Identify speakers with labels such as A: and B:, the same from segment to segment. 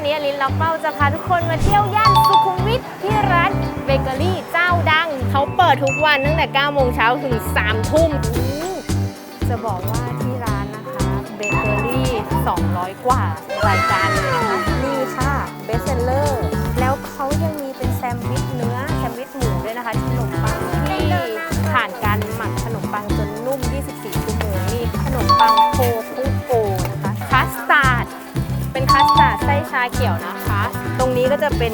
A: วันนี้อลินล็อกเป้าจะพาทุกคนมาเที่ยวย่านสุขุมวิทที่ร้านเบเกอรี่เจ้าดัง เขาเปิดทุกวันตั้งแต่ 9 โมงเช้าถึง 3 ทุ่ม จะบอกว่าที่ร้านนะคะเบเกอรี่ 200 กว่ารายการเลยนะคะ ไส้ชาเขียวนะคะ ตรงนี้ก็จะเป็น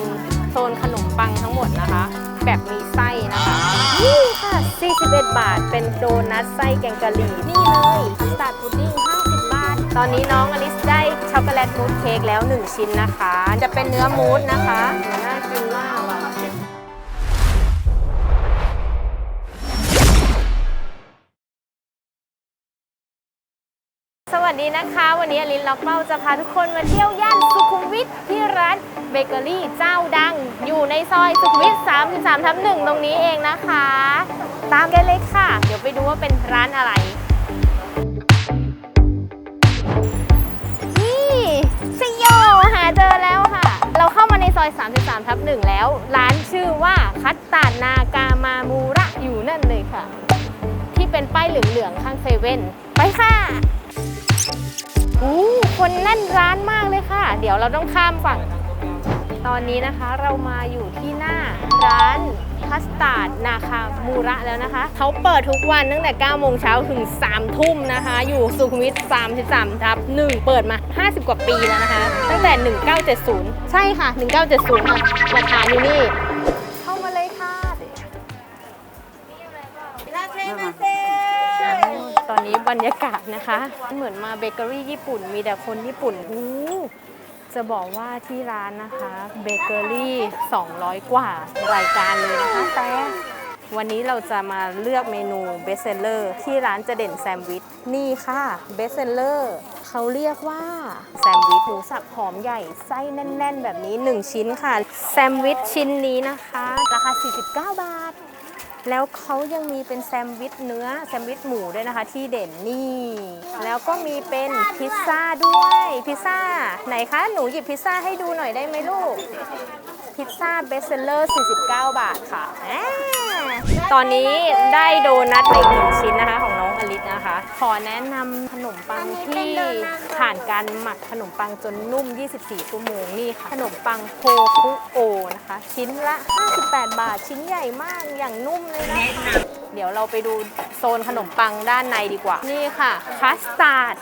A: โซนขนมปังทั้งหมดนะคะ แบบมีไส้นะคะ นี่ค่ะ 41 บาท เป็นโดนัทไส้แกงกะหรี่ นี่เลยคัสตาร์ดพุดดิ้ง50 บาท ตอนนี้น้องอลิสได้ช็อกโกแลตมูสเค้กแล้ว 1 ชิ้นนะคะ จะเป็นเนื้อมูสนะคะ สวัสดีนะคะ วันนี้อลินล็อกเป้าจะพาทุกคนมาเที่ยวย่านสุขุมวิทที่ร้านเบเกอรี่เจ้าดัง อยู่ในซอยสุขุมวิท 33 ทับหนึ่งตรงนี้เองนะคะ ตามกันเลยค่ะ เดี๋ยวไปดูว่าเป็นร้านอะไร นี่ชโยหาเจอแล้วค่ะ เราเข้ามาในซอย 33 ทับหนึ่งแล้ว ร้านชื่อว่าคัตตานากามามูระอยู่นั่นเลยค่ะ ที่เป็นป้ายเหลืองๆข้างเซเว่น ไปค่ะอู้คนแน่นร้านมากเลยค่ะ เดี๋ยวเราต้องข้ามฝั่ง ตอนนี้นะคะเรามาอยู่ที่หน้าร้านคัสตาร์ดนาคามูระแล้วนะคะ เขาเปิดทุกวันตั้งแต่ 9 โมงเช้าถึง 3 ทุ่มนะคะ อยู่สุขุมวิท 33 ทับ 1 เปิดมา 50 กว่าปีแล้วนะคะ ตั้งแต่ 1970 ใช่ค่ะ 1970 ค่ะราคาอยู่นี่ เข้ามาเลยค่ะตอน นี้บรรยากาศนะคะ เหมือนมาเบเกอรี่ญี่ปุ่น มีแต่คนญี่ปุ่นหูจะบอกว่าที่ร้านนะคะเบเกอรี่ 200 กว่ารายการเลยนะคะ แต่วันนี้เราจะมาเลือกเมนูเบสเซลเลอร์ที่ร้านจะเด่นแซมวิชนี่ค่ะเบสเซลเลอร์เขาเรียกว่าแซมวิชหมูสับหอมใหญ่ไส้แน่น ๆ แบบนี้ 1 ชิ้นค่ะ แซมวิชชิ้นนี้นะคะ ราคา 49 บาท แล้วเขายังมีเป็นแซมด์วิชเนื้อแซมด์วิชหมูด้วยนะคะ ที่เด่นนี่ แล้วก็มีเป็นพิซซ่าด้วยพิซซ่าไหนคะ หนูหยิบพิซซ่าให้ดูหน่อยได้ไหมลูก พิซซ่าเบสเซลเลอร์ 49 บาทค่ะ ตอนนี้ได้โดนัทไปอีกหนึ่งชิ้นนะคะของ น้องอลิสนะคะ ขอแนะนำขนมปังที่ผ่านการหมักขนมปังจนนุ่ม 24 ชั่วโมงนี่ค่ะ ขนมปังโคคุโอนะคะ ชิ้นละ 58 บาท ชิ้นใหญ่มากอย่างนุ่มเลยนะเดี๋ยวเราไปดูโซนขนมปังด้านในดีกว่า นี่ค่ะคัสตาร์ด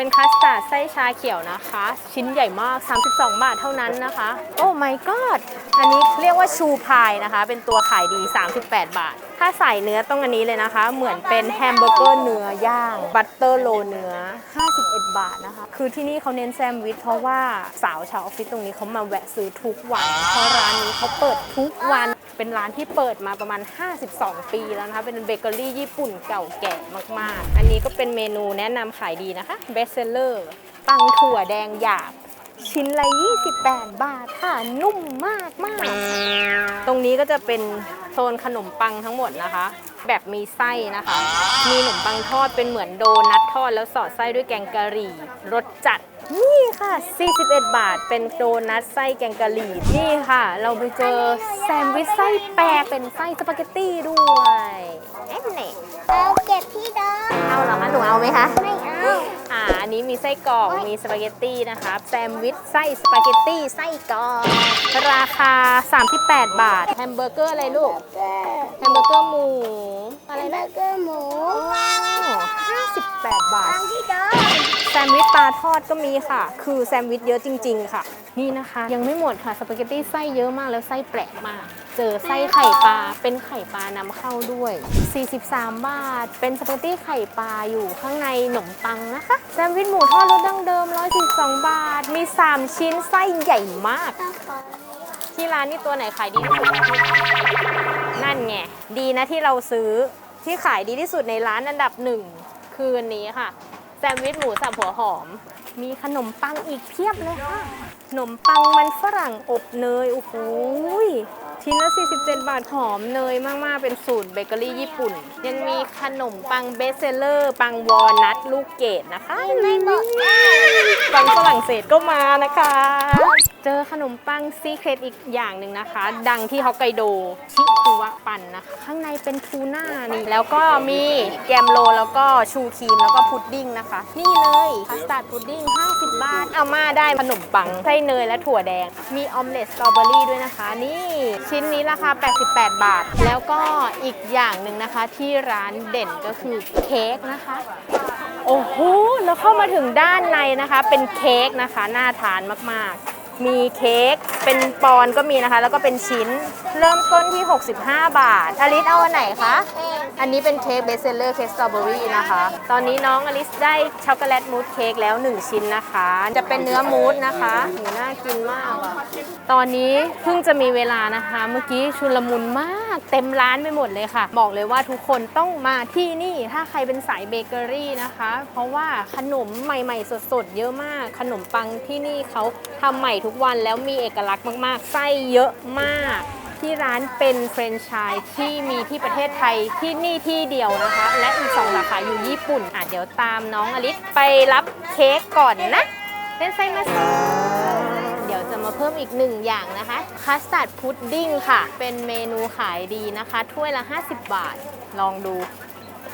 A: เป็นคัสตาร์ดไส้ชาเขียวนะคะ ชิ้นใหญ่มาก 32 บาทเท่านั้นนะคะ โอ้ my god อันนี้เรียกว่าชูพายนะคะ เป็นตัวขายดี 38 บาท ถ้าใส่เนื้อต้องอันนี้เลยนะคะ เหมือนเป็นแฮมเบอร์เกอร์เนื้อย่างบัตเตอร์โลเนื้อ 51 บาทนะคะ คือที่นี่เขาเน้นแซมวิชเพราะว่าสาวชาวออฟฟิศตรงนี้เขามาแวะซื้อทุกวัน เพราะร้านนี้เขาเปิดทุกวัน เป็นร้านที่เปิดมาประมาณ 52 ปีแล้วนะคะ เป็นเบเกอรี่ญี่ปุ่นเก่าแก่มากๆ อันนี้ก็เป็นเมนูแนะนำขายดีนะคะเบสเซลเลอร์ปังถั่วแดงหยาบ ชิ้นละ 28 บาทค่ะ นุ่มมากมากๆตรงนี้ก็จะเป็นโซนขนมปังทั้งหมดนะคะ แบบมีไส้นะคะ มีขนมปังทอดเป็นเหมือนโดนัททอดแล้วสอดไส้ด้วยแกงกะหรี่รสจัด นี่ค่ะ 41 บาท เป็นโดนัทไส้แกงกะหรี่ นี่ค่ะ เราไปเจอแซนด์วิชไส้แปรเป็นไส้สปาเกตตี้ด้วยเอ็นเน่
B: เอาเก็บที่เดิม
A: เอาเหรอคะหนูเอาไหมคะ
B: ไม่เอา
A: อ่า อันนี้มีไส้กรอก มีสปาเกตตี้นะคะแซมด์วิชไส้สปาเกตตี้ไส้กรอก ราคา 38 บาท แฮมเบอร์เกอร์อะไรลูก
B: เกอร์
A: แฮมเบอร์เกอร์หมู อะไร
B: เบอ
A: นะ
B: ร์เกอร์หมู
A: ว้าว58 บาท
B: เอาที่เดิม
A: แซ นด์วิชปลาทอดก็มีค่ะ คือแซนด์วิชเยอะจริง ๆ ค่ะ นี่นะคะ ยังไม่หมดค่ะสปาเกตตี้ไส้เยอะมากแล้วไส้แปลกมาก เจอไส้ไข่ปลาเป็นไข่ปลานำเข้าด้วย 43 บาท เป็นสปาเกตตี้ไข่ปลาอยู่ข้างในขนมปังนะคะแซนด์วิชหมูทอดรสดั้งเดิม142บาท มี 3 ชิ้นไส้ใหญ่มาก ที่ร้านนี่ตัวไหนขายดีที่สุดนั่นไงดีนะที่เราซื้อที่ขายดีที่สุดในร้านอันดับหนึ่งคืออันนี้ค่ะ แซนด์วิชหมูสับหัวหอม มีขนมปังอีกเพียบเลยค่ะขนมปังมันฝรั่งอบเนย โอ้โหยชิ้นละ 47 บาทหอมเนยมาก ๆ เป็นสูตรเบเกอรี่ญี่ปุ่น ยังมีขนมปังเบสเซลเลอร์ ปังวอลนัทลูกเกดนะคะ
B: ไม่บอก
A: ปังฝรั่งเศสก็มานะคะ จอขนมปังซีเครตอีกอย่างหนึ่งนะคะ ดังที่ฮอกไกโดชิคุวะปันนะคะ ข้างในเป็นทูน่านี่ แล้วก็มีแกมโลแล้วก็ชูครีมแล้วก็พุดดิ้งนะคะ นี่เลยคัสตาร์ดพุดดิ้ง 50 บาท เอามาได้ขนมปังไส้เนยและถั่วแดง มีออมเล็ตสตรอเบอรี่ด้วยนะคะ นี่ชิ้นนี้ราคา 88 บาท แล้วก็อีกอย่างหนึ่งนะคะที่ร้านเด่นก็คือเค้กนะคะโอ้โหแล้วเข้ามาถึงด้านในนะคะ เป็นเค้กนะคะน่าทานมากๆ มีเค้กเป็นปอนด์ก็มีนะคะ แล้วก็เป็นชิ้นเริ่มต้นที่ 65 บาทอลิสเอาอันไหนคะ อันนี้เป็นเค้กเบสเซลเลอร์เค้กสตรอเบอรี่นะคะ ตอนนี้น้องอลิสได้ช็อกโกแลตมูสเค้กแล้ว 1 ชิ้นนะคะ จะเป็นเนื้อมูสนะคะหูน่ากินมากอะตอนนี้เพิ่งจะมีเวลานะคะ เมื่อกี้ชุลมุนมาก เต็มร้านไปหมดเลยค่ะ บอกเลยว่าทุกคนต้องมาที่นี่ถ้าใครเป็นสายเบเกอรี่นะคะ เพราะว่าขนมใหม่ ๆ สดๆเยอะมาก ขนมปังที่นี่เขาทำใหม่ทุกทุกวันแล้วมีเอกลักษณ์มากๆ ไส้เยอะมาก ที่ร้านเป็นแฟรนไชส์ที่มีที่ประเทศไทยที่นี่ที่เดียวนะคะ และอีกสองสาขาอยู่ญี่ปุ่นอะเดี๋ยวตามน้องอลิสไปรับเค้กก่อนนะเป็นไซมาสเดี๋ยวจะมาเพิ่มอีกหนึ่งอย่างนะคะคัสตาร์ดพุดดิ้งค่ะ เป็นเมนูขายดีนะคะ ถ้วยละ 50 บาทลองดู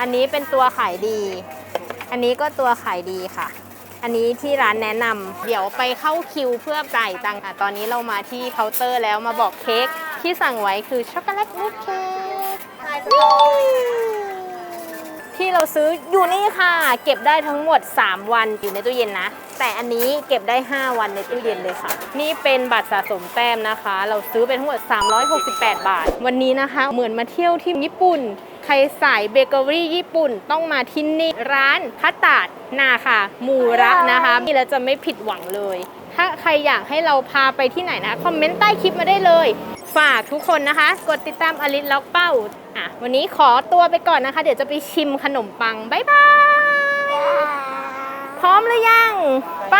A: อันนี้เป็นตัวขายดี อันนี้ก็ตัวขายดีค่ะ อันนี้ที่ร้านแนะนำเดี๋ยวไปเข้าคิวเพื่อจ่ายตังค์อะตอนนี้เรามาที่เคาน์เตอร์แล้วมาบอกเค้กที่สั่งไว้คือช็อกโกแลตมูสเค้กที่เราซื้ออยู่นี่ค่ะ เก็บได้ทั้งหมด 3 วันอยู่ในตู้เย็นนะ แต่อันนี้เก็บได้ 5 วันในตู้เย็นเลยค่ะ นี่เป็นบัตรสะสมแต้มนะคะ เราซื้อไปทั้งหมด 368 บาท วันนี้นะคะ เหมือนมาเที่ยวที่ญี่ปุ่น ใครสายเบเกอรี่ญี่ปุ่นต้องมาที่นี่ ร้านคัตตาดนาค่ะมูระนะคะนี่แล้วจะไม่ผิดหวังเลย ถ้าใครอยากให้เราพาไปที่ไหนนะ คอมเมนต์ใต้คลิปมาได้เลย ฝากทุกคนนะคะ กดติดตามอลิสล็อกเป้าอะวันนี้ขอตัวไปก่อนนะคะ เดี๋ยวจะไปชิมขนมปัง บ๊ายบาย พร้อมหรือยัง ไป